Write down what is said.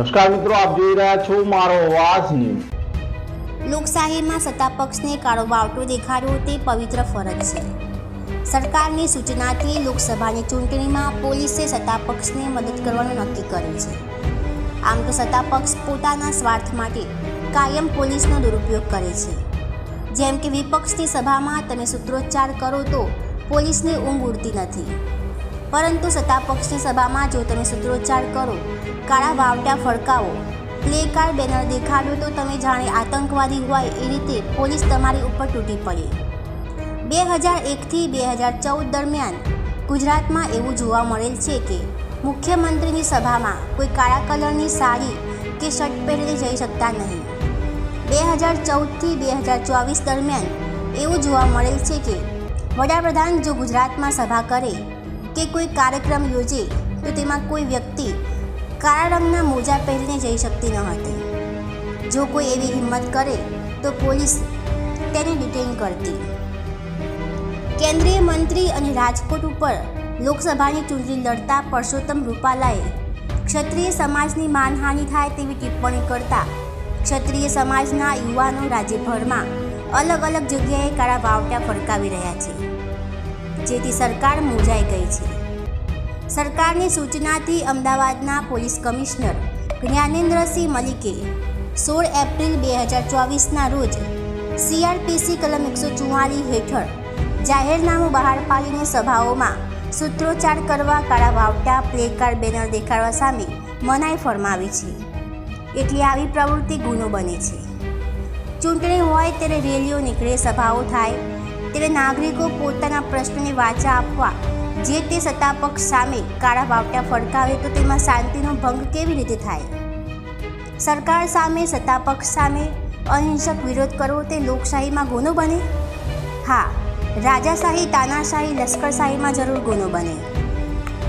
નમસ્કાર મિત્રો, આપ જોઈ રહ્યા છો મારો અવાજ ન્યૂઝ. લોકશાહીમાં સત્તાપક્ષને કાળો બાવટો દેખાડવો તે પવિત્ર ફરજ છે. સરકારની સૂચનાથી લોકસભાની ચૂંટણીમાં પોલીસે સત્તાપક્ષને મદદ કરવાનું નક્કી કર્યું છે. આમ તો સત્તા પક્ષ પોતાના સ્વાર્થ માટે કાયમ પોલીસનો દુરુપયોગ કરે છે. જેમ કે વિપક્ષની સભામાં તમે સૂત્રોચ્ચાર કરો તો પોલીસને ઊંઘ ઉડતી નથી. પરંતુ સત્તાપક્ષની સભામાં જો તમે સૂત્રોચ્ચાર કરો, કાળા વાવટા ફડકાવો પ્લે કાર્ડ બેનર દેખાડો તો તમે જાણે આતંકવાદી હોય એ રીતે પોલીસ તમારી ઉપર તૂટી પડી. બે હજાર એકથી બે હજાર ચૌદ દરમિયાન ગુજરાતમાં એવું જોવા મળેલ છે કે મુખ્યમંત્રીની સભામાં કોઈ કાળા કલરની સાડી કે શર્ટ પહેરીને જઈ શકતા નહીં. બે હજાર ચૌદથી બે હજાર ચોવીસ દરમિયાન એવું જોવા મળેલ છે કે વડાપ્રધાન જો ગુજરાતમાં સભા કરે કે કોઈ કાર્યક્રમ યોજે, તો તેમાં કોઈ વ્યક્તિ કાળા રંગના મોજા પહેરીને જઈ શકતી ન હતી. જો કોઈ એવી હિંમત કરે, તો પોલીસ તેને ડિટેન કરતી. કેન્દ્રીય મંત્રી અને રાજકોટ ઉપર લોકસભાની ચૂંટણી લડતા પરસોત્તમ રૂપાલાએ ક્ષત્રિય સમાજની માનહાનિ થાય તેવી ટિપ્પણી કરતા ક્ષત્રિય સમાજના યુવાનો રાજ્યભરમાં અલગ અલગ જગ્યાએ કાળા વાવટા ફરકાવી રહ્યા છે. જેથી સરકાર મૂંઝાઈ ગઈ છે. સરકારની સૂચનાથી અમદાવાદના પોલીસ કમિશનર જ્ઞાનેન્દ્રસિંહ મલિકે સોળ એપ્રિલ બે હજાર ચોવીસના રોજ સીઆરપીસી કલમ એકસો ચુમ્માલીસ હેઠળ જાહેરનામું બહાર પાડીને સભાઓમાં સૂત્રોચ્ચાર કરવા કાળા વાવટા, પ્લેકાર્ડ, બેનર દેખાડવા સામે મનાઈ ફરમાવી છે. એટલે આવી પ્રવૃત્તિ ગુનો બને છે. ચૂંટણી હોય ત્યારે રેલીઓ નીકળે, સભાઓ થાય ત્યારે નાગરિકો પોતાના પ્રશ્નની વાચા આપવા, જે તે સત્તાપક્ષ સામે કાળા વાવટા ફડકાવે તો તેમાં શાંતિનો ભંગ કેવી રીતે થાય? સરકાર સામે, સત્તાપક્ષ સામે અહિંસક વિરોધ કરવો તે લોકશાહીમાં ગુનો બને? હા, રાજાશાહી, તાનાશાહી, લશ્કરશાહીમાં જરૂર ગુનો બને.